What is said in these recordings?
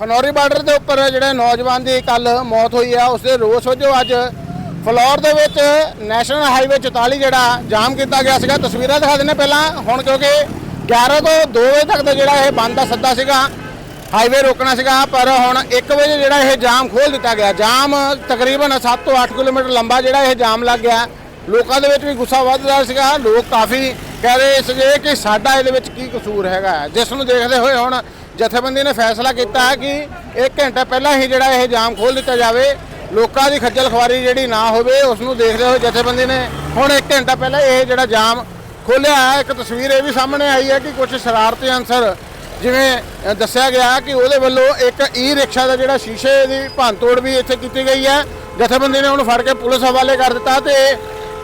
Khanauri border ਦੇ ਉੱਪਰ ਜਿਹੜੇ ਨੌਜਵਾਨ ਦੀ ਕੱਲ ਮੌਤ ਹੋਈ ਆ ਉਸ ਦੇ ਰੋਸ ਵਜੋਂ ਅੱਜ ਫਲੋਰ ਦੇ ਵਿੱਚ ਨੈਸ਼ਨਲ ਹਾਈਵੇ 44 ਜਿਹੜਾ ਜਾਮ ਕੀਤਾ ਗਿਆ ਸੀਗਾ। ਤਸਵੀਰਾਂ ਦਿਖਾ ਦਿੰਨੇ ਪਹਿਲਾਂ। ਹੁਣ ਕਿਉਂਕਿ 11 ਤੋਂ 2 ਵਜੇ ਤੱਕ ਦਾ ਜਿਹੜਾ ਇਹ ਬੰਦ ਦਾ ਸੱਦਾ ਸੀਗਾ, ਹਾਈਵੇ ਰੋਕਣਾ ਸੀਗਾ, ਪਰ ਹੁਣ 1 ਵਜੇ ਜਿਹੜਾ ਇਹ ਜਾਮ ਖੋਲ ਦਿੱਤਾ ਗਿਆ। ਜਾਮ ਤਕਰੀਬਨ 7 ਤੋਂ 8 ਕਿਲੋਮੀਟਰ ਲੰਬਾ ਜਿਹੜਾ ਇਹ ਜਾਮ ਲੱਗ ਗਿਆ। ਲੋਕਾਂ ਦੇ ਵਿੱਚ ਵੀ ਗੁੱਸਾ ਵੱਧਦਾ ਸੀਗਾ। ਲੋਕ ਕਾਫੀ ਕਹਿ ਰਹੇ ਸੀਗੇ ਕਿ ਸਾਡਾ ਇਹਦੇ ਵਿੱਚ ਕੀ ਕਸੂਰ ਹੈਗਾ। ਜਿਸ ਨੂੰ ਦੇਖਦੇ ਹੋਏ ਹੁਣ ਜਥੇਬੰਦੀ ਨੇ ਫੈਸਲਾ ਕੀਤਾ ਹੈ ਕਿ 1 ਘੰਟਾ ਪਹਿਲਾਂ ਹੀ ਜਿਹੜਾ ਇਹ ਜਾਮ ਖੋਲ ਦਿੱਤਾ ਜਾਵੇ, ਲੋਕਾਂ ਦੀ ਖੱਜਲ ਖਵਾਰੀ ਜਿਹੜੀ ਨਾ ਹੋਵੇ, ਉਸ ਨੂੰ ਦੇਖਦੇ ਹੋਏ ਜਥੇਬੰਦੀ ਨੇ ਹੁਣ 1 ਘੰਟਾ ਪਹਿਲਾਂ ਇਹ ਜਿਹੜਾ ਜਾਮ ਖੋਲਿਆ ਹੈ, ਇੱਕ ਤਸਵੀਰ ਇਹ ਵੀ ਸਾਹਮਣੇ ਆਈ ਹੈ ਕਿ ਕੁਝ ਸ਼ਰਾਰਤੀ ਅਨਸਰ ਜਿਵੇਂ ਦੱਸਿਆ ਗਿਆ ਕਿ ਉਹਦੇ ਵੱਲੋਂ ਇੱਕ ਈ ਰਿਕਸ਼ਾ ਦਾ ਜਿਹੜਾ ਸ਼ੀਸ਼ੇ ਦੀ ਭੰਨਤੋੜ ਵੀ ਇੱਥੇ ਕੀਤੀ ਗਈ ਹੈ। ਜਥੇਬੰਦੀ ਨੇ ਉਹਨੂੰ ਫੜ ਕੇ ਪੁਲਿਸ ਹਵਾਲੇ ਕਰ ਦਿੱਤਾ ਤੇ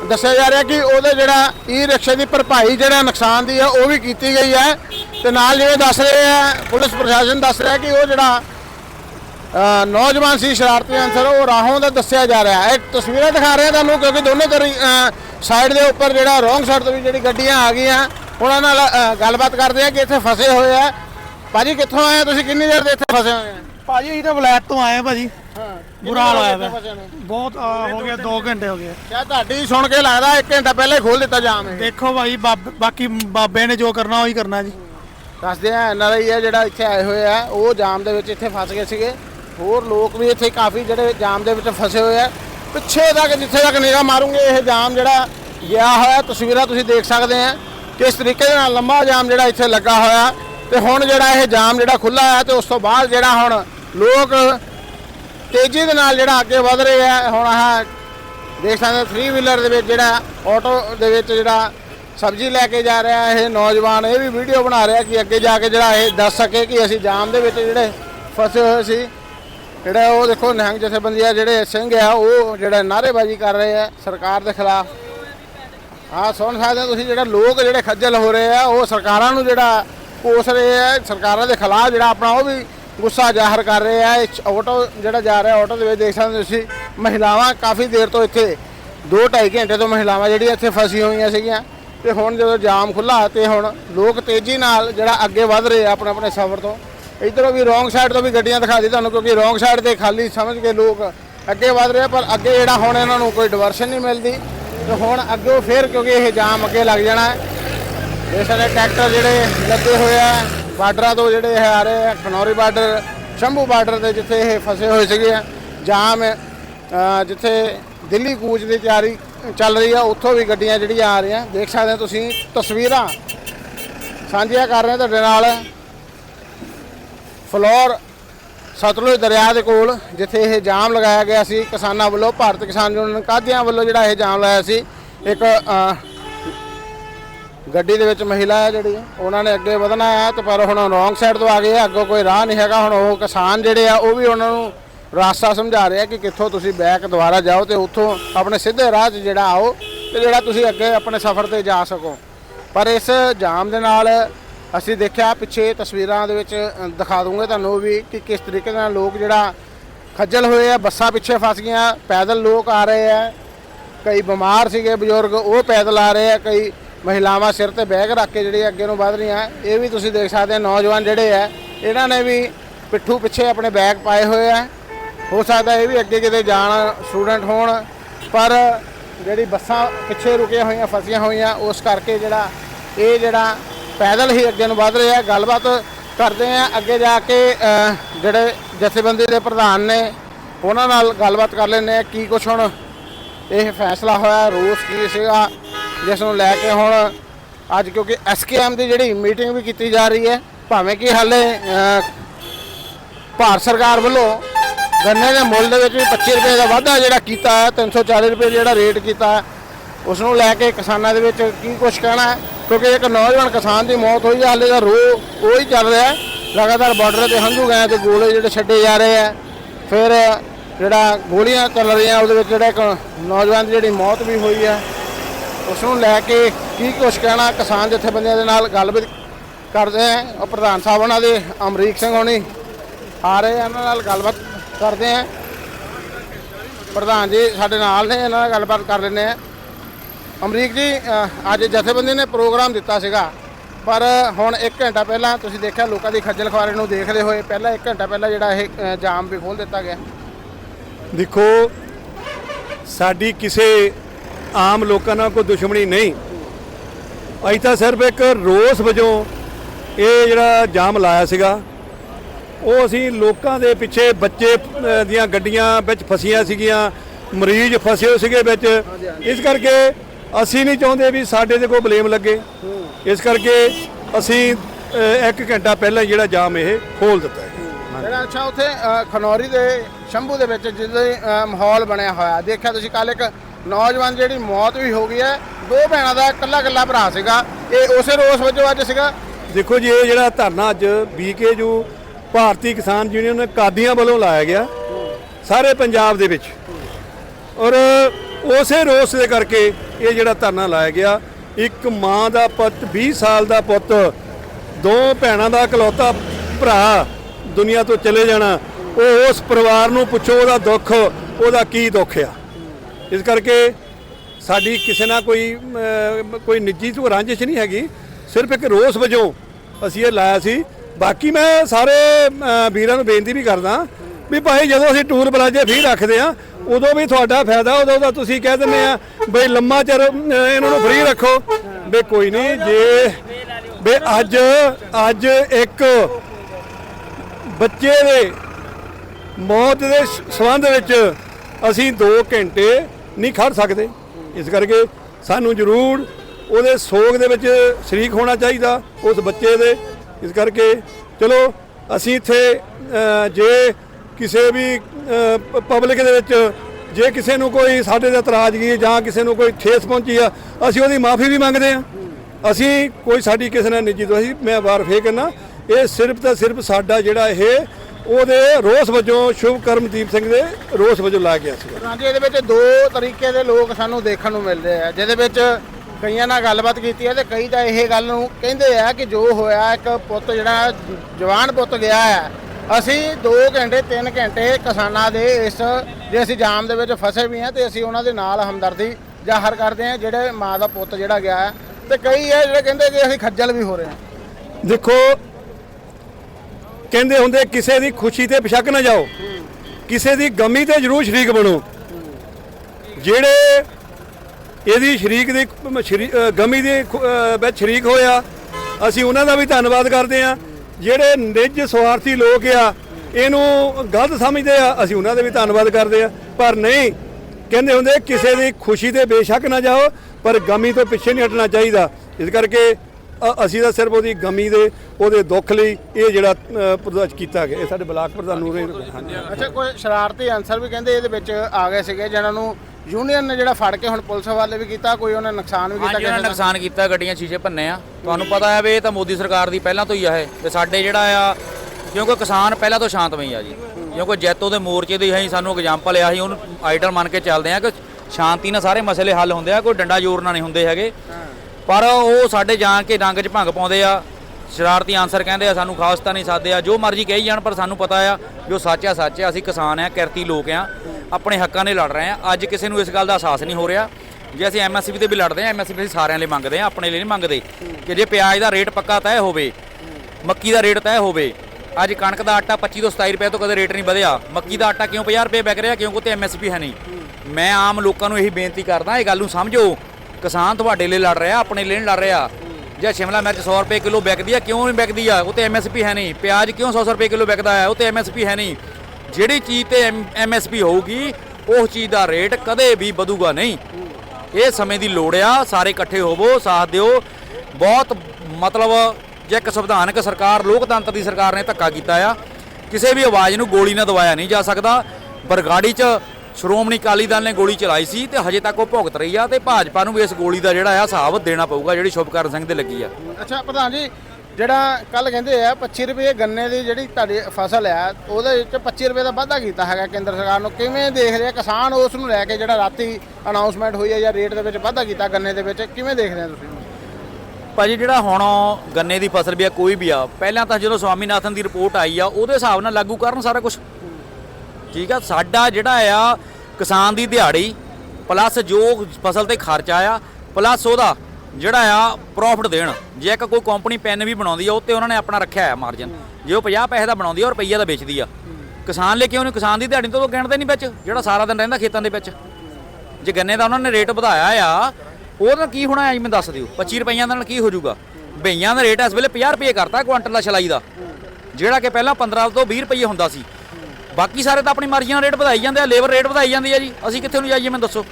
ਦੱਸਿਆ ਜਾ ਰਿਹਾ ਕਿ ਉਹਦੇ ਜਿਹੜਾ ਈ ਰਿਕਸ਼ੇ ਦੀ ਭਰਪਾਈ, ਜਿਹੜਾ ਨੁਕਸਾਨ ਦੀ ਹੈ ਉਹ ਵੀ ਕੀਤੀ ਗਈ ਹੈ। ਤੇ ਨਾਲ ਜਿਵੇਂ ਦੱਸ ਰਹੇ ਆ, ਪੁਲਿਸ ਪ੍ਰਸ਼ਾਸਨ ਦੱਸ ਰਿਹਾ ਕਿ ਉਹ ਜਿਹੜਾ ਨੌਜਵਾਨ ਸੀ ਸ਼ਰਾਰਤੀ ਅਨਸਰ, ਉਹ ਰਾਹੋਂ ਦਾ ਦੱਸਿਆ ਜਾ ਰਿਹਾ ਹੈ। ਇਹ ਤਸਵੀਰਾਂ ਦਿਖਾ ਰਹੇ ਤੁਹਾਨੂੰ ਕਿਉਂਕਿ ਦੋਨੋਂ ਤਰੀ ਸਾਈਡ ਦੇ ਉੱਪਰ ਜਿਹੜਾ ਰੋਂਗ ਸਾਈਡ ਤੋਂ ਵੀ ਜਿਹੜੀ ਗੱਡੀਆਂ ਆ ਗਈਆਂ, ਉਹਨਾਂ ਨਾਲ ਗੱਲਬਾਤ ਕਰਦੇ ਆ ਕਿ ਇੱਥੇ ਫਸੇ ਹੋਏ ਆ। ਭਾਜੀ, ਕਿੱਥੋਂ ਆਏ ਤੁਸੀਂ? ਕਿੰਨੀ ਦੇਰ ਦੇ ਇੱਥੇ ਫਸੇ ਹੋਏ ਆ? ਭਾਜੀ, ਅਸੀਂ ਤਾਂ ਵਲੈਤ ਤੋਂ ਆਏ ਆ ਭਾਜੀ। ਹਾਂ। ਬੁਰਾ ਹਾਲ ਹੋਇਆ ਬਹੁਤ ਆ, ਹੋ ਗਿਆ 2 ਘੰਟੇ ਹੋ ਗਏ। ਸ਼ਾਇਦ ਤੁਹਾਡੀ ਸੁਣ ਕੇ ਲੱਗਦਾ 1 ਘੰਟਾ ਪਹਿਲਾਂ ਖੋਲ ਦਿੱਤਾ ਜਾਮ ਇਹ। ਦੇਖੋ ਭਾਈ ਬਾਬ- ਬਾਕੀ ਬਾਬੇ ਨੇ ਜੋ ਕਰਨਾ ਉਹੀ ਕਰਨਾ ਜੀ। ਦੱਸਦੇ ਆ ਐਨਆਰਆਈ ਆ ਜਿਹੜਾ ਇੱਥੇ ਆਏ ਹੋਏ ਆ ਉਹ ਜਾਮ ਦੇ ਵਿੱਚ ਇੱਥੇ ਫਸ ਗਏ ਸੀਗੇ। ਹੋਰ ਲੋਕ ਵੀ ਇੱਥੇ ਕਾਫੀ ਜਿਹੜੇ ਜਾਮ ਦੇ ਵਿੱਚ ਫਸੇ ਹੋਏ ਆ। ਪਿੱਛੇ ਤੱਕ ਜਿੱਥੇ ਤੱਕ ਨਿਗਾਹ ਮਾਰੂਗੇ ਇਹ ਜਾਮ ਜਿਹੜਾ ਗਿਆ ਹੋਇਆ ਤਸਵੀਰਾਂ ਤੁਸੀਂ ਦੇਖ ਸਕਦੇ ਆ ਕਿਸ ਤਰੀਕੇ ਦੇ ਨਾਲ ਲੰਮਾ ਜਾਮ ਜਿਹੜਾ ਇੱਥੇ ਲੱਗਾ ਹੋਇਆ। ਤੇ ਹੁਣ ਜਿਹੜਾ ਇਹ ਜਾਮ ਜਿਹੜਾ ਖੁੱਲਾ ਹੈ ਤੇ ਉਸ ਤੋਂ ਬਾਅਦ ਜਿਹੜਾ ਹੁਣ ਲੋਕ ਤੇਜ਼ੀ ਦੇ ਨਾਲ ਜਿਹੜਾ ਅੱਗੇ ਵਧ ਰਹੇ ਹੈ, ਹੁਣ ਆਹ ਦੇਖ ਸਕਦੇ 3 ਵੀਲਰ ਦੇ ਵਿੱਚ ਜਿਹੜਾ ਆਟੋ ਦੇ ਵਿੱਚ ਜਿਹੜਾ ਸਬਜ਼ੀ ਲੈ ਕੇ ਜਾ ਰਿਹਾ ਇਹ ਨੌਜਵਾਨ, ਇਹ ਵੀ ਵੀਡੀਓ ਬਣਾ ਰਿਹਾ ਕਿ ਅੱਗੇ ਜਾ ਕੇ ਜਿਹੜਾ ਇਹ ਦੱਸ ਸਕੇ ਕਿ ਅਸੀਂ ਜਾਮ ਦੇ ਵਿੱਚ ਜਿਹੜੇ ਫਸੇ ਹੋਏ ਸੀ। ਜਿਹੜਾ ਉਹ ਦੇਖੋ ਨਿਹੰਗ ਜਥੇਬੰਦੀ ਆ, ਜਿਹੜੇ ਸਿੰਘ ਆ, ਉਹ ਜਿਹੜਾ ਨਾਅਰੇਬਾਜ਼ੀ ਕਰ ਰਹੇ ਆ ਸਰਕਾਰ ਦੇ ਖਿਲਾਫ। ਆ ਸੁਣ ਸਕਦੇ ਹੋ ਤੁਸੀਂ ਜਿਹੜਾ ਲੋਕ ਜਿਹੜੇ ਖੱਜਲ ਹੋ ਰਹੇ ਆ, ਉਹ ਸਰਕਾਰਾਂ ਨੂੰ ਜਿਹੜਾ ਕੋਸ ਰਹੇ ਆ, ਸਰਕਾਰਾਂ ਦੇ ਖਿਲਾਫ ਜਿਹੜਾ ਆਪਣਾ ਉਹ ਵੀ ਗੁੱਸਾ ਜ਼ਾਹਰ ਕਰ ਰਹੇ ਆ। ਇਹ ਆਟੋ ਜਿਹੜਾ ਜਾ ਰਿਹਾ ਆਟੋ ਦੇ ਵਿੱਚ ਦੇਖ ਸਕਦੇ ਹੋ ਤੁਸੀਂ ਮਹਿਲਾਵਾਂ ਕਾਫੀ ਦੇਰ ਤੋਂ ਇੱਥੇ 2.5 ਘੰਟੇ ਤੋਂ ਮਹਿਲਾਵਾਂ ਜਿਹੜੀਆਂ ਇੱਥੇ ਫਸੀ ਹੋਈਆਂ ਸੀਗੀਆਂ। ਤੇ ਹੁਣ ਜਦੋਂ ਜਾਮ ਖੁੱਲਾ ਤੇ ਹੁਣ ਲੋਕ ਤੇਜ਼ੀ ਨਾਲ ਜਿਹੜਾ ਅੱਗੇ ਵਧ ਰਹੇ ਆ ਆਪਣੇ ਆਪਣੇ ਸਫ਼ਰ ਤੋਂ। ਇਧਰੋਂ ਵੀ ਰੋਂਗ ਸਾਈਡ ਤੋਂ ਵੀ ਗੱਡੀਆਂ ਦਿਖਾ ਦੀ ਤੁਹਾਨੂੰ ਕਿਉਂਕਿ ਰੋਂਗ ਸਾਈਡ ਤੇ ਖਾਲੀ ਸਮਝ ਕੇ ਲੋਕ ਅੱਗੇ ਵਧ ਰਹੇ ਆ, ਪਰ ਅੱਗੇ ਜਿਹੜਾ ਹੁਣ ਇਹਨਾਂ ਨੂੰ ਕੋਈ ਡਿਵਰਸ਼ਨ ਨਹੀਂ ਮਿਲਦੀ। ਤੇ ਹੁਣ ਅੱਗੇ ਫੇਰ ਕਿਉਂਕਿ ਇਹ ਜਾਮ ਅੱਗੇ ਲੱਗ ਜਾਣਾ ਹੈ। ਇਹ ਸਾਰੇ ਟਰੈਕਟਰ ਜਿਹੜੇ ਲੱਗੇ ਹੋਏ ਆ ਬਾਰਡਰਾਂ ਤੋਂ ਜਿਹੜੇ ਇਹ ਆ ਰਹੇ ਆ, ਖਨੌਰੀ ਬਾਰਡਰ, ਸ਼ੰਭੂ ਬਾਰਡਰ ਦੇ ਜਿੱਥੇ ਇਹ ਫਸੇ ਹੋਏ ਸੀਗੇ ਜਾਮ ਜਿੱਥੇ ਦਿੱਲੀ ਕੂਚ ਦੀ ਤਿਆਰੀ ਚੱਲ ਰਹੀ ਆ, ਉੱਥੋਂ ਵੀ ਗੱਡੀਆਂ ਜਿਹੜੀਆਂ ਆ ਰਹੀਆਂ, ਦੇਖ ਸਕਦੇ ਹੋ ਤੁਸੀਂ ਤਸਵੀਰਾਂ। ਸਾਂਝੀਆਂ ਕਰ ਰਹੇ ਤੁਹਾਡੇ ਨਾਲ ਫਲੋਰ ਸਤਲੁਜ ਦਰਿਆ ਦੇ ਕੋਲ, ਜਿੱਥੇ ਇਹ ਜਾਮ ਲਗਾਇਆ ਗਿਆ ਸੀ। ਕਿਸਾਨਾਂ ਵੱਲੋਂ, ਭਾਰਤ ਕਿਸਾਨ ਯੂਨੀਅਨ ਕਾਦੀਆਂ ਵੱਲੋਂ ਜਿਹੜਾ ਇਹ ਜਾਮ ਲਾਇਆ ਸੀ। ਇੱਕ ਗੱਡੀ ਦੇ ਵਿੱਚ ਮਹਿਲਾ ਹੈ ਜਿਹੜੀ ਉਹਨਾਂ ਨੇ ਅੱਗੇ ਵਧਣਾ ਹੈ ਤੇ ਪਰ ਹੁਣ ਰੋਂਗ ਸਾਈਡ ਤੋਂ ਆ ਗਏ ਆ, ਅੱਗੋਂ ਕੋਈ ਰਾਹ ਨਹੀਂ ਹੈਗਾ ਹੁਣ ਉਹ ਕਿਸਾਨ ਜਿਹੜੇ ਆ ਉਹ ਵੀ ਉਹਨਾਂ ਨੂੰ ਰਾਸਤਾ ਸਮਝਾ ਰਹੇ ਆ ਕਿ ਕਿੱਥੋਂ ਤੁਸੀਂ ਬੈਕ ਦੁਬਾਰਾ ਜਾਓ ਤੇ ਉੱਥੋਂ ਆਪਣੇ ਸਿੱਧੇ ਰਾਹ 'ਚ ਜਿਹੜਾ ਆਓ ਤੇ ਜਿਹੜਾ ਤੁਸੀਂ ਅੱਗੇ ਆਪਣੇ ਸਫ਼ਰ ਤੇ ਜਾ ਸਕੋ। ਪਰ ਇਸ ਜਾਮ ਦੇ ਨਾਲ ਅਸੀਂ ਦੇਖਿਆ ਪਿੱਛੇ ਤਸਵੀਰਾਂ ਦੇ ਵਿੱਚ ਦਿਖਾ ਦੂੰਗੇ ਤੁਹਾਨੂੰ ਵੀ ਕਿ ਕਿਸ ਤਰੀਕੇ ਨਾਲ ਲੋਕ ਜਿਹੜਾ ਖੱਜਲ ਹੋਏ ਆ ਬੱਸਾਂ ਪਿੱਛੇ ਫਸ ਗਈਆਂ ਪੈਦਲ ਲੋਕ ਆ ਰਹੇ ਆ। ਕਈ ਬਿਮਾਰ ਸੀਗੇ ਬਜ਼ੁਰਗ ਉਹ ਪੈਦਲ ਆ ਰਹੇ ਆ ਕਈ ਮਹਿਲਾਵਾਂ ਸਿਰ ਤੇ ਬੈਗ ਰੱਖ ਕੇ ਜਿਹੜੇ ਅੱਗੇ ਨੂੰ ਵਧ ਰਹੀਆਂ, ਇਹ ਵੀ ਤੁਸੀਂ ਦੇਖ ਸਕਦੇ ਹੋ ਨੌਜਵਾਨ ਜਿਹੜੇ ਆ, ਇਹਨਾਂ ਨੇ ਵੀ ਪਿੱਠੂ ਪਿੱਛੇ ਆਪਣੇ ਬੈਗ ਪਾਏ ਹੋਏ ਆ। ਹੋ ਸਕਦਾ ਇਹ ਵੀ ਅੱਗੇ ਕਿਤੇ ਜਾਣ, ਸਟੂਡੈਂਟ ਹੋਣ, ਪਰ ਜਿਹੜੀ ਬੱਸਾਂ ਪਿੱਛੇ ਰੁਕੀਆਂ ਹੋਈਆਂ, ਫਸੀਆਂ ਹੋਈਆਂ, ਉਸ ਕਰਕੇ ਜਿਹੜਾ ਇਹ ਜਿਹੜਾ ਪੈਦਲ ਹੀ ਅੱਗੇ ਨੂੰ ਵਧ ਰਿਹਾ। ਗੱਲਬਾਤ ਕਰਦੇ ਆ, ਅੱਗੇ ਜਾ ਕੇ ਜਿਹੜੇ ਜਥੇਬੰਦੀ ਦੇ ਪ੍ਰਧਾਨ ਨੇ, ਉਹਨਾਂ ਨਾਲ ਗੱਲਬਾਤ ਕਰ ਲੈਂਦੇ ਆ, ਕੀ ਕੁਛ ਹੁਣ ਇਹ ਫੈਸਲਾ ਹੋਇਆ, ਰੂਸ ਕੀ ਸੀਗਾ ਜਿਸ ਨੂੰ ਲੈ ਕੇ ਹੁਣ ਅੱਜ ਕਿਉਂਕਿ ਐਸਕੇਐਮ ਦੀ ਜਿਹੜੀ ਮੀਟਿੰਗ ਵੀ ਕੀਤੀ ਜਾ ਰਹੀ ਹੈ, ਭਾਵੇਂ ਕਿ ਹਾਲੇ ਭਾਰਤ ਸਰਕਾਰ ਵੱਲੋਂ ਗੰਨੇ ਦੇ ਮੁੱਲ ਦੇ ਵਿੱਚ ਵੀ 25 ਰੁਪਏ ਦਾ ਵਾਧਾ ਜਿਹੜਾ ਕੀਤਾ ਹੈ 340 ਰੁਪਏ ਜਿਹੜਾ ਰੇਟ ਕੀਤਾ ਹੈ, ਉਸ ਨੂੰ ਲੈ ਕੇ ਕਿਸਾਨਾਂ ਦੇ ਵਿੱਚ ਕੀ ਕੁਝ ਕਹਿਣਾ ਹੈ? ਕਿਉਂਕਿ ਇੱਕ ਨੌਜਵਾਨ ਕਿਸਾਨ ਦੀ ਮੌਤ ਹੋਈ ਹੈ, ਹਾਲੇ ਦਾ ਰੋ, ਉਹ ਹੀ ਚੱਲ ਰਿਹਾ ਲਗਾਤਾਰ ਬਾਰਡਰ ਤੇ ਹੰਝੂ ਗਏ ਤੇ ਗੋਲੇ ਜਿਹੜੇ ਛੱਡੇ ਜਾ ਰਹੇ ਆ ਫਿਰ ਜਿਹੜਾ ਗੋਲੀਆਂ ਚੱਲ ਰਹੀਆਂ, ਉਹਦੇ ਵਿੱਚ ਜਿਹੜਾ ਇੱਕ ਨੌਜਵਾਨ ਦੀ ਜਿਹੜੀ ਮੌਤ ਵੀ ਹੋਈ ਹੈ ਉਸ ਨੂੰ ਲੈ ਕੇ ਕੀ ਕੁਝ ਕਹਿਣਾ ਕਿਸਾਨ ਜਥੇਬੰਦੀਆਂ ਦੇ ਨਾਲ ਗੱਲਬਾਤ ਕਰਦੇ ਆ ਉਹ ਪ੍ਰਧਾਨ ਸਾਹਿਬ ਉਹਨਾਂ ਦੇ, ਅਮਰੀਕ ਸਿੰਘ ਹੋਣੀ ਆ ਰਹੇ ਆ ਇਹਨਾਂ ਨਾਲ ਗੱਲਬਾਤ ਕਰਦੇ ਆ ਪ੍ਰਧਾਨ ਜੀ ਸਾਡੇ ਨਾਲ ਨੇ, ਇਹਨਾਂ ਨਾਲ ਗੱਲਬਾਤ ਕਰ ਲੈਂਦੇ ਆ ਅਮਰੀਕ ਜੀ ਅੱਜ ਜਥੇਬੰਦੀ ਨੇ ਪ੍ਰੋਗਰਾਮ ਦਿੱਤਾ ਸੀਗਾ, ਪਰ ਹੁਣ 1 ਘੰਟਾ ਪਹਿਲਾਂ ਤੁਸੀਂ ਦੇਖਿਆ ਲੋਕਾਂ ਦੀ ਖੱਜਲ ਖਵਾਰੇ ਨੂੰ ਦੇਖਦੇ ਹੋਏ ਪਹਿਲਾਂ 1 ਘੰਟਾ ਪਹਿਲਾਂ ਜਿਹੜਾ ਇਹ ਜਾਮ ਵੀ ਖੋਲ ਦਿੱਤਾ ਗਿਆ। ਦੇਖੋ, ਸਾਡੀ ਕਿਸੇ ਆਮ ਲੋਕਾਂ ਨਾਲ ਕੋਈ ਦੁਸ਼ਮਣੀ ਨਹੀਂ। ਅਸੀਂ ਤਾਂ ਸਿਰਫ ਇੱਕ ਰੋਸ ਵਜੋਂ ਇਹ ਜਿਹੜਾ ਜਾਮ ਲਾਇਆ ਸੀਗਾ ਉਹ ਅਸੀਂ ਲੋਕਾਂ ਦੇ ਪਿੱਛੇ ਬੱਚੇ ਦੀਆਂ ਗੱਡੀਆਂ ਵਿੱਚ ਫਸੀਆਂ ਸੀਗੀਆਂ ਮਰੀਜ਼ ਫਸੇ ਹੋਏ ਸੀਗੇ ਵਿੱਚ। ਇਸ ਕਰਕੇ ਅਸੀਂ ਨਹੀਂ ਚਾਹੁੰਦੇ ਵੀ ਸਾਡੇ ਤੇ ਕੋਈ ਬਲੇਮ ਲੱਗੇ। ਇਸ ਕਰਕੇ ਅਸੀਂ ਅ, ਇੱਕ ਘੰਟਾ ਪਹਿਲਾਂ ਹੀ ਜਿਹੜਾ ਜਾਮ ਇਹ ਖੋਲ ਦਿੱਤਾ ਹੈ। ਜਿਹੜਾ ਅੱਛਾ ਉੱਥੇ ਖਨੌਰੀ ਦੇ ਸ਼ੰਭੂ ਦੇ ਵਿੱਚ ਜਿਹਦੇ ਮਾਹੌਲ ਬਣਿਆ ਹੋਇਆ ਦੇਖਿਆ ਤੁਸੀਂ ਕੱਲ ਇੱਕ ਨੌਜਵਾਨ ਜਿਹੜੀ ਮੌਤ ਵੀ ਹੋ ਗਈ ਹੈ, ਦੋ ਭੈਣਾਂ ਦਾ ਇਕੱਲਾ ਇਕੱਲਾ ਭਰਾ ਸੀਗਾ। ਇਹ ਉਸੇ ਰੋਸ ਵਜੋਂ ਅੱਜ ਸੀਗਾ। ਦੇਖੋ ਜੀ, ਇਹ ਜਿਹੜਾ ਧਰਨਾ ਅੱਜ ਬੀਕੇਯੂ ਭਾਰਤੀ ਕਿਸਾਨ ਯੂਨੀਅਨ ਕਾਦੀਆਂ ਵੱਲੋਂ ਲਾਇਆ ਗਿਆ, ਸਾਰੇ ਪੰਜਾਬ ਦੇ ਵਿੱਚ। ਔਰ ਉਸੇ ਰੋਸ ਦੇ ਕਰਕੇ ਇਹ ਜਿਹੜਾ ਧਰਨਾ ਲਾਇਆ ਗਿਆ, ਇੱਕ ਮਾਂ ਦਾ ਪੁੱਤ 20 ਸਾਲ ਦਾ ਪੁੱਤ, ਦੋ ਭੈਣਾਂ ਦਾ ਇਕਲੌਤਾ ਭਰਾ ਦੁਨੀਆ ਤੋਂ ਚਲੇ ਜਾਣਾ, ਉਹ ਉਸ ਪਰਿਵਾਰ ਨੂੰ ਪੁੱਛੋ ਉਹਦਾ ਦੁੱਖ, ਉਹਦਾ ਕੀ ਦੁੱਖ ਆ। ਇਸ ਕਰਕੇ ਸਾਡੀ ਕਿਸੇ ਨਾਲ ਕੋਈ ਕੋਈ ਨਿੱਜੀ ਤੋਂ ਰਾਂਝਿਸ਼ ਨਹੀਂ ਹੈਗੀ। ਸਿਰਫ ਇੱਕ ਰੋਸ ਵਜੋਂ ਅਸੀਂ ਇਹ ਲਾਇਆ ਸੀ। ਬਾਕੀ ਮੈਂ ਸਾਰੇ ਵੀਰਾਂ ਨੂੰ ਬੇਨਤੀ ਵੀ ਕਰਦਾ ਵੀ ਭਾਈ ਜਦੋਂ ਅਸੀਂ ਟੂਰ ਪਲਾਜੇ ਫ੍ਰੀ ਰੱਖਦੇ ਆ ਉਦੋਂ ਵੀ ਤੁਹਾਡਾ ਫਾਇਦਾ, ਉਦੋਂ ਦਾ ਤੁਸੀਂ ਕਹਿ ਦਿੰਦੇ ਆ ਬਈ ਲੰਮਾ ਚਿਰ ਇਹਨਾਂ ਨੂੰ ਫ੍ਰੀ ਰੱਖੋ। ਵੀ ਕੋਈ ਨਹੀਂ, ਜੇ ਵੀ ਅੱਜ ਅੱਜ ਇੱਕ ਬੱਚੇ ਦੇ ਮੌਤ ਦੇ ਸ- ਸੰਬੰਧ ਵਿੱਚ ਅਸੀਂ 2 ਘੰਟੇ ਨਹੀਂ ਖੜ ਸਕਦੇ। ਇਸ ਕਰਕੇ ਸਾਨੂੰ ਜ਼ਰੂਰ ਉਹਦੇ ਸੋਗ ਦੇ ਵਿੱਚ ਸ਼ਰੀਕ ਹੋਣਾ ਚਾਹੀਦਾ, ਉਸ ਬੱਚੇ ਦੇ। ਇਸ ਕਰਕੇ ਚਲੋ, ਅਸੀਂ ਇੱਥੇ ਜੇ ਕਿਸੇ ਵੀ ਪਬਲਿਕ ਦੇ ਵਿੱਚ ਜੇ ਕਿਸੇ ਨੂੰ ਕੋਈ ਸਾਡੇ ਤੇ ਇਤਰਾਜ਼ਗੀ ਜਾਂ ਕਿਸੇ ਨੂੰ ਕੋਈ ਠੇਸ ਪਹੁੰਚੀ ਆ, ਅਸੀਂ ਉਹਦੀ ਮਾਫੀ ਵੀ ਮੰਗਦੇ ਆ ਅਸੀਂ ਕੋਈ ਸਾਡੀ ਕਿਸੇ ਨਾਲ ਨਿੱਜੀ ਦੋਸਤੀ, ਮੈਂ ਵਾਰ ਫੇਰ ਕਰਨਾ ਇਹ ਸਿਰਫ ਤਾਂ ਸਿਰਫ ਸਾਡਾ ਜਿਹੜਾ ਇਹ ਉਹਦੇ ਰੋਸ ਵਜੋਂ ਸ਼ੁਭ ਕਰਮਦੀਪ ਸਿੰਘ ਦੇ ਰੋਸ ਵਜੋਂ ਲਾ ਗਿਆ ਸੀ ਰਾਂਝੇ ਇਹਦੇ ਵਿੱਚ ਦੋ ਤਰੀਕੇ ਦੇ ਲੋਕ ਸਾਨੂੰ ਦੇਖਣ ਨੂੰ ਮਿਲਦੇ ਆ ਜਿਹਦੇ ਵਿੱਚ ਕਈਆਂ ਨਾਲ ਗੱਲਬਾਤ ਕੀਤੀ ਹੈ ਤੇ ਕਈ ਤਾਂ ਇਹ ਗੱਲ ਨੂੰ ਕਹਿੰਦੇ ਆ ਕਿ ਜੋ ਹੋਇਆ ਇੱਕ ਪੁੱਤ ਜਿਹੜਾ ਜਵਾਨ ਪੁੱਤ ਗਿਆ ਹੈ ਅਸੀਂ 2 ਘੰਟੇ 3 ਘੰਟੇ ਕਿਸਾਨਾਂ ਦੇ ਇਸ ਜੇ ਅਸੀਂ ਜਾਮ ਦੇ ਵਿੱਚ ਫਸੇ ਵੀ ਹਾਂ ਤੇ ਅਸੀਂ ਉਹਨਾਂ ਦੇ ਨਾਲ ਹਮਦਰਦੀ ਜ਼ਾਹਰ ਕਰਦੇ ਹਾਂ ਜਿਹੜੇ ਮਾਂ ਦਾ ਪੁੱਤ ਜਿਹੜਾ ਗਿਆ ਹੈ ਤੇ ਕਈ ਹੈ ਜਿਹੜੇ ਕਹਿੰਦੇ ਕਿ ਅਸੀਂ ਖੱਜਲ ਵੀ ਹੋ ਰਹੇ ਹਾਂ। ਦੇਖੋ ਕਹਿੰਦੇ ਹੁੰਦੇ, ਕਿਸੇ ਦੀ ਖੁਸ਼ੀ ਤੇ ਬਿਸ਼ੱਕ ਨਾ ਜਾਓ। ਕਿਸੇ ਦੀ ਗਮੀ ਤੇ ਜ਼ਰੂਰ ਸ਼ਰੀਕ ਬਣੋ। ਜਿਹੜੇ ਇਹਦੀ ਸ਼ਰੀਕ ਦੀ ਸ਼ਰੀ- ਗਮੀ ਦੀ ਖੁ- ਵਿੱਚ ਸ਼ਰੀਕ ਹੋਇਆ, ਅਸੀਂ ਉਹਨਾਂ ਦਾ ਵੀ ਧੰਨਵਾਦ ਕਰਦੇ ਆ ਜਿਹੜੇ ਨਿੱਜ ਸਵਾਰਥੀ ਲੋਕ ਆ, ਇਹਨੂੰ ਗਲਤ ਸਮਝਦੇ ਆ, ਅਸੀਂ ਉਹਨਾਂ ਦਾ ਵੀ ਧੰਨਵਾਦ ਕਰਦੇ ਆ ਪਰ ਨਹੀਂ, ਕਹਿੰਦੇ ਹੁੰਦੇ, ਕਿਸੇ ਦੀ ਖੁਸ਼ੀ ਤੇ ਬੇਸ਼ੱਕ ਨਾ ਜਾਓ, ਪਰ ਗਮੀ ਤੋਂ ਪਿੱਛੇ ਨਹੀਂ ਹਟਣਾ ਚਾਹੀਦਾ। ਇਸ ਕਰਕੇ ਅਸੀਂ ਤਾਂ ਸਿਰਫ ਉਹਦੀ ਗਮੀ ਦੇ ਉਹਦੇ ਦੁੱਖ ਲਈ ਇਹ ਜਿਹੜਾ ਪ੍ਰਦਰਸ਼ਨ ਕੀਤਾ ਗਿਆ। ਇਹ ਸਾਡੇ ਬਲਾਕ ਪ੍ਰਧਾਨ ਨੂਰੇ ਹਾਂਜੀ। ਅੱਛਾ ਕੋਈ ਸ਼ਰਾਰਤੀ ਅਨਸਰ ਵੀ ਕਹਿੰਦੇ ਇਹਦੇ ਵਿੱਚ ਆ ਗਏ ਸੀਗੇ ਜਿਹਨਾਂ ਨੂੰ ਯੂਨੀਅਨ ਨੇ ਜਿਹੜਾ ਫੜ ਕੇ ਹੁਣ ਪੁਲਿਸ ਵਾਲੇ ਵੀ ਕੀਤਾ ਕੋਈ ਉਹਨਾਂ ਨੇ ਨੁਕਸਾਨ ਵੀ ਕੀਤਾ ਨੇ ਕਿਸੇ ਨੁਕਸਾਨ ਕੀਤਾ ਗੱਡੀਆਂ ਸ਼ੀਸ਼ੇ ਭੰਨੇ ਆ। ਤੁਹਾਨੂੰ ਪਤਾ ਹੈ ਵੀ ਇਹ ਤਾਂ ਮੋਦੀ ਸਰਕਾਰ ਦੀ ਪਹਿਲਾਂ ਤੋਂ ਹੀ ਆ ਇਹ। ਤੇ ਸਾਡੇ ਜਿਹੜਾ ਆ ਕਿਉਂਕਿ ਕਿਸਾਨ ਪਹਿਲਾਂ ਤੋਂ ਸ਼ਾਂਤਮਈ ਆ ਜੀ। ਕਿਉਂਕਿ ਜੈਤੋ ਦੇ ਮੋਰਚੇ ਦੀ ਅਸੀਂ ਸਾਨੂੰ ਐਗਜ਼ਾਮਪਲ ਆ ਅਸੀਂ ਉਹਨੂੰ ਆਈਡਲ ਮੰਨ ਕੇ ਚੱਲਦੇ ਆ ਕਿ ਸ਼ਾਂਤੀ ਨਾਲ ਸਾਰੇ ਮਸਲੇ ਹੱਲ ਹੁੰਦੇ ਆ ਕੋਈ ਡੰਡਾ ਜ਼ੋਰ ਨਾਲ ਨਹੀਂ ਹੁੰਦੇ ਹੈਗੇ। ਪਰ ਉਹ ਸਾਡੇ ਜਾਣ ਕੇ ਡੰਗ 'ਚ ਭੰਗ ਪਾਉਂਦੇ ਆ, ਸ਼ਰਾਰਤੀ ਆਨਸਰ ਕਹਿੰਦੇ ਆ, ਸਾਨੂੰ ਖਾਸ ਤਾਂ ਨਹੀਂ ਸਾਦੇ ਆ। ਜੋ ਮਰਜ਼ੀ ਕਹੀ ਜਾਣ, ਪਰ ਸਾਨੂੰ ਪਤਾ ਆ ਜੋ ਸੱਚ ਆ ਸੱਚ ਆ। ਅਸੀਂ ਕਿਸਾਨ ਆ, ਕਿਰਤੀ ਲੋਕ ਆ। ਆਪਣੇ ਹੱਕਾਂ ਲਈ ਲੜ ਰਹੇ ਆ। ਅੱਜ ਕਿਸੇ ਨੂੰ ਇਸ ਗੱਲ ਦਾ ਅਹਿਸਾਸ ਨਹੀਂ ਹੋ ਰਿਹਾ। ਜੇ ਅਸੀਂ ਐਮਐਸਪੀ ਤੇ ਵੀ ਲੜਦੇ ਆ ਐਮਐਸਪੀ ਅਸੀਂ ਸਾਰਿਆਂ ਲਈ ਮੰਗਦੇ ਆ, ਆਪਣੇ ਲਈ ਨਹੀਂ ਮੰਗਦੇ। ਕਿ ਜੇ ਪਿਆਜ਼ ਦਾ ਰੇਟ ਪੱਕਾ ਤੈਅ ਹੋਵੇ, ਮੱਕੀ ਦਾ ਰੇਟ ਤੈਅ ਹੋਵੇ, ਅੱਜ ਕਣਕ ਦਾ ਆਟਾ 25 ਤੋਂ 27 ਰੁਪਏ ਤੋਂ ਕਦੇ ਰੇਟ ਨਹੀਂ ਵਧਿਆ। ਮੱਕੀ ਦਾ ਆਟਾ ਕਿਉਂ 50 ਰੁਪਏ ਵਿਕ ਰਿਹਾ, ਕਿਉਂਕਿ ਤੇ ਐਮਐਸਪੀ ਹੈ ਨਹੀਂ। ਮੈਂ ਆਮ ਲੋਕਾਂ ਨੂੰ ਇਹੀ ਬੇਨਤੀ ਕਰਦਾ, ਇਹ ਗੱਲ ਨੂੰ ਸਮਝੋ। ਕਿਸਾਨ ਤੁਹਾਡੇ ਲਈ ਲੜ ਰਿਹਾ, ਆਪਣੇ ਲਈ ਨਹੀਂ ਲੜ ਰਿਹਾ। ਜੇ ਸ਼ਿਮਲਾ ਮਿਰਚ 100 ਰੁਪਏ ਕਿਲੋ ਵਿਕਦੀ ਆ, ਕਿਉਂ ਨਹੀਂ ਵਿਕਦੀ ਆ? ਉਹ ਤੇ ਐਮਐਸਪੀ ਹੈ ਨਹੀਂ। ਪਿਆਜ਼ ਕਿਉਂ 100 ਰੁਪਏ ਕਿਲੋ ਵਿਕਦਾ ਆ? ਉਹ ਤੇ ਐਮਐਸਪੀ ਹੈ ਨਹੀਂ। ਜਿਹੜੀ ਚੀਜ਼ ਤੇ ਐਮਐਸਪੀ ਹੋਊਗੀ ਉਸ ਚੀਜ਼ ਦਾ ਰੇਟ ਕਦੇ ਵੀ ਵਧੂਗਾ ਨਹੀਂ। ਇਹ ਸਮੇਂ ਦੀ ਲੋੜ ਆ, ਸਾਰੇ ਇਕੱਠੇ ਹੋਵੋ, ਸਾਥ ਦਿਓ। ਬਹੁਤ ਮਤਲਬ, ਜੇ ਇੱਕ ਸੰਵਿਧਾਨਕ ਸਰਕਾਰ, ਲੋਕਤੰਤਰ ਦੀ ਸਰਕਾਰ ਨੇ ਧੱਕਾ ਕੀਤਾ ਆ, ਕਿਸੇ ਵੀ ਆਵਾਜ਼ ਨੂੰ ਗੋਲੀ ਨਾ ਦਵਾਇਆ ਨਹੀਂ ਜਾ ਸਕਦਾ। ਬਰਗਾੜੀ 'ਚ ਸ਼੍ਰੋਮਣੀ ਅਕਾਲੀ ਦਲ ਨੇ ਗੋਲੀ ਚਲਾਈ ਸੀ ਤੇ ਹਜੇ ਤੱਕ ਉਹ ਭੁਗਤ ਰਹੀ ਆ ਤੇ ਭਾਜਪਾ ਨੂੰ ਵੀ ਇਸ ਗੋਲੀ ਦਾ ਜਿਹੜਾ ਆ ਹਿਸਾਬ ਦੇਣਾ ਪਊਗਾ ਜਿਹੜੀ ਸ਼ੁਭਕਰਨ ਸਿੰਘ ਤੇ ਲੱਗੀ ਆ। ਅੱਛਾ ਪ੍ਰਧਾਨ ਜੀ ਜਿਹੜਾ ਕੱਲ ਕਹਿੰਦੇ ਆ 25 ਰੁਪਏ ਗੰਨੇ ਦੀ ਜਿਹੜੀ ਤੁਹਾਡੀ ਫਸਲ ਆ ਉਹਦੇ ਵਿੱਚ 25 ਰੁਪਏ ਦਾ ਵਾਧਾ ਕੀਤਾ ਹੈਗਾ ਕੇਂਦਰ ਸਰਕਾਰ ਨੂੰ। ਕਿਵੇਂ ਦੇਖ ਰਿਹਾ ਕਿਸਾਨ ਉਸ ਨੂੰ ਲੈ ਕੇ ਜਿਹੜਾ ਰਾਤੀ ਅਨਾਉਂਸਮੈਂਟ ਹੋਈ ਹੈ ਜਾਂ ਰੇਟ ਦੇ ਵਿੱਚ ਵਾਧਾ ਕੀਤਾ ਗੰਨੇ ਦੇ ਵਿੱਚ ਕਿਵੇਂ ਦੇਖ ਰਹੇ ਤੁਸੀਂ? ਭਾਜੀ ਜਿਹੜਾ ਹੁਣ ਗੰਨੇ ਦੀ ਫਸਲ ਵੀ ਆ ਕੋਈ ਵੀ ਆ ਪਹਿਲਾਂ ਤਾਂ ਜਦੋਂ ਸਵਾਮੀਨਾਥਨ ਦੀ ਰਿਪੋਰਟ ਆਈ ਆ ਉਹਦੇ ਹਿਸਾਬ ਨਾਲ ਲਾਗੂ ਕਰਨ ਸਾਰਾ ਕੁਝ ਠੀਕ ਆ? ਸਾਡਾ ਜਿਹੜਾ ਆ ਕਿਸਾਨ ਦੀ ਦਿਹਾੜੀ ਪਲੱਸ ਜੋ ਫਸਲ ਤੇ ਖਰਚਾ ਆ ਪਲੱਸ ਉਹਦਾ ਜਿਹੜਾ ਆ ਪ੍ਰੋਫਿਟ ਦੇਣ। ਜੇ ਇੱਕ ਕੋਈ ਕੰਪਨੀ ਪੈਨ ਵੀ ਬਣਾਉਂਦੀ ਆ, ਉਹ ਤੇ ਉਹਨਾਂ ਨੇ ਆਪਣਾ ਰੱਖਿਆ ਆ ਮਾਰਜਨ ਜੇ ਉਹ 50 ਪੈਸੇ ਦਾ ਬਣਾਉਂਦੀ ਆ, ਉਹ ਰੁਪਈਆ ਦਾ ਵੇਚਦੀ ਆ। ਕਿਸਾਨ ਲੈ ਕੇ ਨਹੀਂ? ਕਿਸਾਨ ਦੀ ਦਿਹਾੜੀ ਤੋਂ ਤਾਂ ਗਿਣਦੇ ਨਹੀਂ ਵਿੱਚ, ਜਿਹੜਾ ਸਾਰਾ ਦਿਨ ਰਹਿੰਦਾ ਖੇਤਾਂ ਦੇ ਵਿੱਚ। ਜੇ ਗੰਨੇ ਦਾ ਉਹਨਾਂ ਨੇ ਰੇਟ ਵਧਾਇਆ ਆ, ਉਹਦਾ ਕੀ ਹੋਣਾ ਹੈ ਜੀ ਮੈਨੂੰ ਦੱਸ ਦਿਓ। 25 ਰੁਪਈਆਂ ਦੇ ਨਾਲ ਕੀ ਹੋ ਜਾਊਗਾ? ਬਈਆਂ ਦਾ ਰੇਟ ਇਸ ਵੇਲੇ 50 ਰੁਪਏ ਕਰਤਾ, ਕੁਆਂਟਲ ਦਾ ਛਲਾਈ ਦਾ। ਜਿਹੜਾ ਕਿ ਪਹਿਲਾਂ 15 ਤੋਂ 20 ਰੁਪਏ ਹੁੰਦਾ ਸੀ। ਬਾਕੀ ਸਾਰੇ ਤਾਂ ਆਪਣੀ ਮਰਜ਼ੀ ਨਾਲ ਰੇਟ ਵਧਾਈ ਜਾਂਦੇ ਆ ਲੇਬਰ ਰੇਟ ਵਧਾਈ ਜਾਂਦੀ ਆ ਜੀ। ਅਸੀਂ ਕਿੱਥੇ ਨੂੰ ਜਾਈਏ ਮੈਨੂੰ ਦੱਸੋ।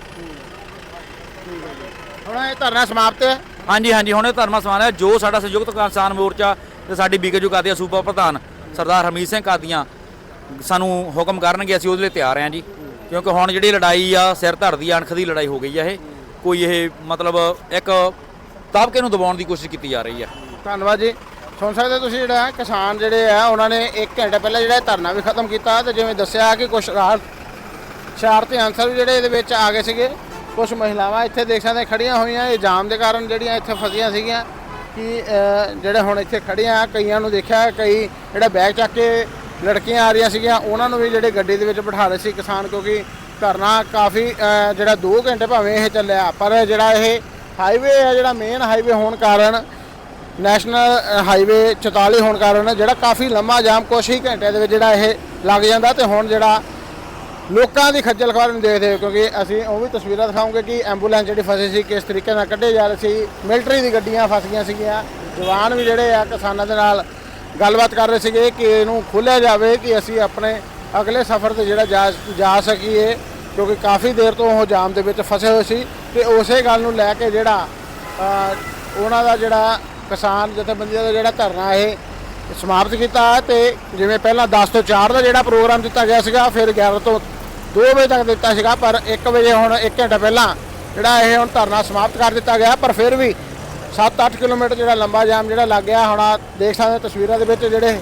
ਹੁਣ ਇਹ ਧਰਨਾ ਸਮਾਪਤ ਹੈ। ਹਾਂਜੀ ਹਾਂਜੀ ਹੁਣ ਇਹ ਧਰਮਾ ਸਮਾਨ ਹੈ। ਜੋ ਸਾਡਾ ਸੰਯੁਕਤ ਕਿਸਾਨ ਮੋਰਚਾ ਤੇ ਸਾਡੀ ਬੀਕੇਜੂ ਕਾਦੀਆਂ ਸੂਬਾ ਪ੍ਰਧਾਨ ਸਰਦਾਰ ਹਰਮੀਤ ਸਿੰਘ ਕਾਦੀਆਂ ਸਾਨੂੰ ਹੁਕਮ ਕਰਨਗੇ ਅਸੀਂ ਉਹਦੇ ਲਈ ਤਿਆਰ ਹਾਂ ਜੀ। ਕਿਉਂਕਿ ਹੁਣ ਜਿਹੜੀ ਲੜਾਈ ਆ ਸਿਰ ਧੜ ਦੀ ਅਣਖ ਦੀ ਲੜਾਈ ਹੋ ਗਈ ਆ ਇਹ। ਕੋਈ ਇਹ ਮਤਲਬ ਇੱਕ ਤਾਬਕੇ ਨੂੰ ਦਬਾਉਣ ਦੀ ਕੋਸ਼ਿਸ਼ ਕੀਤੀ ਜਾ ਰਹੀ ਹੈ ਧੰਨਵਾਦ ਜੀ। ਸੁਣ ਸਕਦੇ ਹੋ ਤੁਸੀਂ ਜਿਹੜਾ ਕਿਸਾਨ ਜਿਹੜੇ ਆ, ਉਹਨਾਂ ਨੇ 1 ਘੰਟਾ ਪਹਿਲਾਂ ਜਿਹੜਾ ਧਰਨਾ ਵੀ ਖਤਮ ਕੀਤਾ ਤੇ ਜਿਵੇਂ ਦੱਸਿਆ ਕਿ ਕੁਝ ਸ਼ਰਾਰਤੀ ਅਨਸਰ ਵੀ ਜਿਹੜੇ ਇਹਦੇ ਵਿੱਚ ਆ ਗਏ ਸੀਗੇ। ਕੁਝ ਮਹਿਲਾਵਾਂ ਇੱਥੇ ਦੇਖ ਸਕਦੇ ਖੜੀਆਂ ਹੋਈਆਂ, ਇਹ ਜਾਮ ਦੇ ਕਾਰਨ ਜਿਹੜੀਆਂ ਇੱਥੇ ਫਸੀਆਂ ਸੀਗੀਆਂ ਕਿ ਜਿਹੜੇ ਹੁਣ ਇੱਥੇ ਖੜੀਆਂ ਕਈਆਂ ਨੂੰ ਦੇਖਿਆ, ਕਈ ਜਿਹੜਾ ਬੈਗ ਚੱਕ ਕੇ ਲੜਕੀਆਂ ਆ ਰਹੀਆਂ ਸੀਗੀਆਂ, ਉਹਨਾਂ ਨੂੰ ਵੀ ਜਿਹੜੇ ਗੱਡੀ ਦੇ ਵਿੱਚ ਬਿਠਾ ਰਹੇ ਸੀ ਕਿਸਾਨ ਕਿਉਂਕਿ ਧਰਨਾ ਕਾਫੀ ਜਿਹੜਾ 2 ਘੰਟੇ ਭਾਵੇਂ ਇਹ ਚੱਲਿਆ, ਪਰ ਜਿਹੜਾ ਇਹ ਹਾਈਵੇ ਹੈ ਜਿਹੜਾ ਮੇਨ ਹਾਈਵੇ ਹੋਣ ਕਾਰਨ ਨੈਸ਼ਨਲ ਹਾਈਵੇ 44 ਹੋਣ ਕਾਰਨ ਜਿਹੜਾ ਕਾਫੀ ਲੰਮਾ ਜਾਮ ਕੁਛ ਹੀ ਘੰਟਿਆਂ ਦੇ ਵਿੱਚ ਜਿਹੜਾ ਇਹ ਲੱਗ ਜਾਂਦਾ ਤੇ ਹੁਣ ਜਿਹੜਾ ਲੋਕਾਂ ਦੀ ਖੱਜਲ ਖੁਆਰ ਨੂੰ ਦੇਖਦੇ ਹੋਏ, ਕਿਉਂਕਿ ਅਸੀਂ ਉਹ ਵੀ ਤਸਵੀਰਾਂ ਦਿਖਾਉਂਗੇ ਕਿ ਐਂਬੂਲੈਂਸ ਜਿਹੜੀ ਫਸੀ ਸੀ ਕਿਸ ਤਰੀਕੇ ਨਾਲ ਕੱਢੇ ਜਾ ਰਹੇ ਸੀ, ਮਿਲਟਰੀ ਦੀ ਗੱਡੀਆਂ ਫਸ ਗਈਆਂ ਸੀਗੀਆਂ, ਜਵਾਨ ਵੀ ਜਿਹੜੇ ਆ ਕਿਸਾਨਾਂ ਦੇ ਨਾਲ ਗੱਲਬਾਤ ਕਰ ਰਹੇ ਸੀਗੇ ਕਿ ਇਹਨੂੰ ਖੋਲ੍ਹਿਆ ਜਾਵੇ ਕਿ ਅਸੀਂ ਆਪਣੇ ਅਗਲੇ ਸਫ਼ਰ ਤੇ ਜਿਹੜਾ ਜਾ ਜਾ ਸਕੀਏ, ਕਿਉਂਕਿ ਕਾਫੀ ਦੇਰ ਤੋਂ ਉਹ ਜਾਮ ਦੇ ਵਿੱਚ ਫਸੇ ਹੋਏ ਸੀ ਤੇ ਉਸੇ ਗੱਲ ਨੂੰ ਲੈ ਕੇ ਜਿਹੜਾ ਉਹਨਾਂ ਦਾ ਜਿਹੜਾ ਕਿਸਾਨ ਜਥੇਬੰਦੀਆਂ ਦਾ ਜਿਹੜਾ ਧਰਨਾ ਇਹ ਸਮਾਪਤ ਕੀਤਾ ਤੇ ਜਿਵੇਂ ਪਹਿਲਾਂ 10 ਤੋਂ 4 ਦਾ ਜਿਹੜਾ ਪ੍ਰੋਗਰਾਮ ਦਿੱਤਾ ਗਿਆ ਸੀਗਾ ਫਿਰ 11 ਤੋਂ 2 ਵਜੇ ਤੱਕ ਦਿੱਤਾ ਸੀਗਾ ਪਰ 1 ਵਜੇ ਹੁਣ 1 ਘੰਟਾ ਪਹਿਲਾਂ ਜਿਹੜਾ ਇਹ ਹੁਣ ਧਰਨਾ ਸਮਾਪਤ ਕਰ ਦਿੱਤਾ ਗਿਆ ਪਰ ਫਿਰ ਵੀ 7-8 ਕਿਲੋਮੀਟਰ ਜਿਹੜਾ ਲੰਬਾ ਜਾਮ ਜਿਹੜਾ ਲੱਗ ਗਿਆ ਹੁਣ ਆਹ ਦੇਖ ਸਕਦੇ ਹੋ ਤਸਵੀਰਾਂ ਦੇ ਵਿੱਚ ਜਿਹੜੇ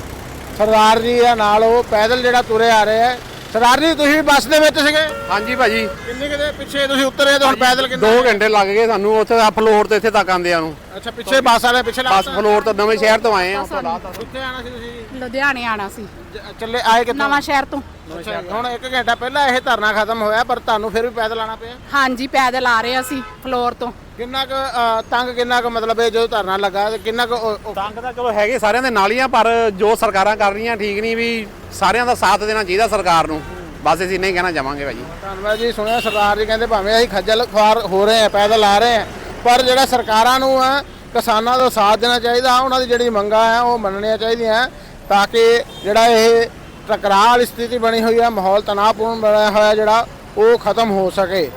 ਸਰਦਾਰ ਜੀ ਆ ਨਾਲ ਉਹ ਪੈਦਲ ਜਿਹੜਾ ਤੁਰੇ ਆ ਰਹੇ ਆ। ਸਰਦਾਰ ਜੀ ਤੁਸੀਂ ਵੀ ਬੱਸ ਦੇ ਵਿੱਚ ਸੀਗੇ? ਹਾਂਜੀ ਭਾਜੀ। ਕਿੰਨੇ ਕਿਤੇ ਪਿੱਛੇ ਤੁਸੀਂ ਉਤਰੇ ਤੇ ਹੁਣ ਪੈਦਲ ਕਿੰਨੇ 2 ਘੰਟੇ ਲੱਗ ਗਏ ਸਾਨੂੰ ਉੱਥੇ ਫਲੋਰ ਤੇ ਇੱਥੇ ਤੱਕ ਆਂਦਿਆਂ ਨੂੰ। ਅੱਛਾ ਪਿੱਛੇ ਬੱਸ ਵਾਲੇ ਪਿੱਛੇ ਬਸ ਫਲੋਰ ਤੋਂ ਨਵੇਂ ਸ਼ਹਿਰ ਤੋਂ ਆਏ ਆ ਕਿੱਥੇ ਆਣਾ ਸੀ ਤੁਸੀਂ? ਲੁਧਿਆਣੇ ਆਣਾ ਸੀ। ਜ- ਚੱਲੇ ਆਏ ਕਿੱਥੋਂ? ਨਵਾਂ ਸ਼ਹਿਰ ਤੋਂ। ਅੱਛਾ, ਹੁਣ 1 ਘੰਟਾ ਪਹਿਲਾਂ ਇਹ ਧਰਨਾ ਖਤਮ ਹੋਇਆ ਪਰ ਤੁਹਾਨੂੰ ਫਿਰ ਵੀ ਪੈਦਲ ਆਣਾ ਪਿਆ? ਹਾਂਜੀ ਪੈਦਲ ਆ ਰਹੇ ਅਸੀਂ ਫਲੋਰ ਤੋਂ। ਕਿੰਨਾ ਕੁ ਅ, ਤੰਗ ਕਿੰਨਾ ਕੁ ਮਤਲਬ ਇਹ ਜਦੋਂ ਧਰਨਾ ਲੱਗਾ ਤੇ ਕਿੰਨਾ ਕੁ ਉਹ- ਉਹ- ਤੰਗ ਤਾਂ ਚਲੋ ਹੈਗੇ ਸਾਰਿਆਂ ਦੇ ਨਾਲ ਹੀ ਆ ਪਰ ਜੋ ਸਰਕਾਰਾਂ ਕਰ ਰਹੀਆਂ ਠੀਕ ਨਹੀਂ ਵੀ ਸਾਰਿਆਂ ਦਾ ਸਾਥ ਦੇਣਾ ਚਾਹੀਦਾ ਸਰਕਾਰ ਨੂੰ। ਬਸ ਅਸੀਂ ਨਹੀਂ ਕਹਿਣਾ ਚਾਹਾਂਗੇ ਭਾਜੀ। ਧੰਨਵਾਦ ਜੀ ਸੁਣਿਆ ਸਰਦਾਰ ਜੀ ਕਹਿੰਦੇ ਭਾਵੇਂ ਅਸੀਂ ਖੱਜਲ ਖੁਆਰ ਹੋ ਰਹੇ ਆ ਪੈਦਲ ਆ ਰਹੇ ਆ ਪਰ ਜਿਹੜਾ ਸਰਕਾਰਾਂ ਨੂੰ ਆ, ਕਿਸਾਨਾਂ ਦਾ ਸਾਥ ਦੇਣਾ ਚਾਹੀਦਾ, ਉਹਨਾਂ ਦੀ ਜਿਹੜੀ ਮੰਗਾਂ ਆ, ਉਹ ਮੰਨਣੀਆਂ ਚਾਹੀਦੀਆਂ। ਤਾਂ ਕਿ ਜਿਹੜਾ ਇਹ ਟਕਰਾਅ ਵਾਲੀ ਸਥਿਤੀ ਬਣੀ ਹੋਈ ਆ, ਮਾਹੌਲ ਤਣਾਅਪੂਰਨ ਬਣਿਆ ਹੋਇਆ ਜਿਹੜਾ, ਉਹ ਖਤਮ ਹੋ ਸਕੇ।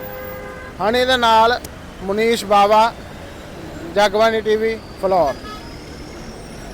ਹਨ ਇਹਦੇ ਨਾਲ ਮੁਨੀਸ਼ ਬਾਵਾ ਜਗਬਾਨੀ ਟੀਵੀ, ਫਲੋਰ।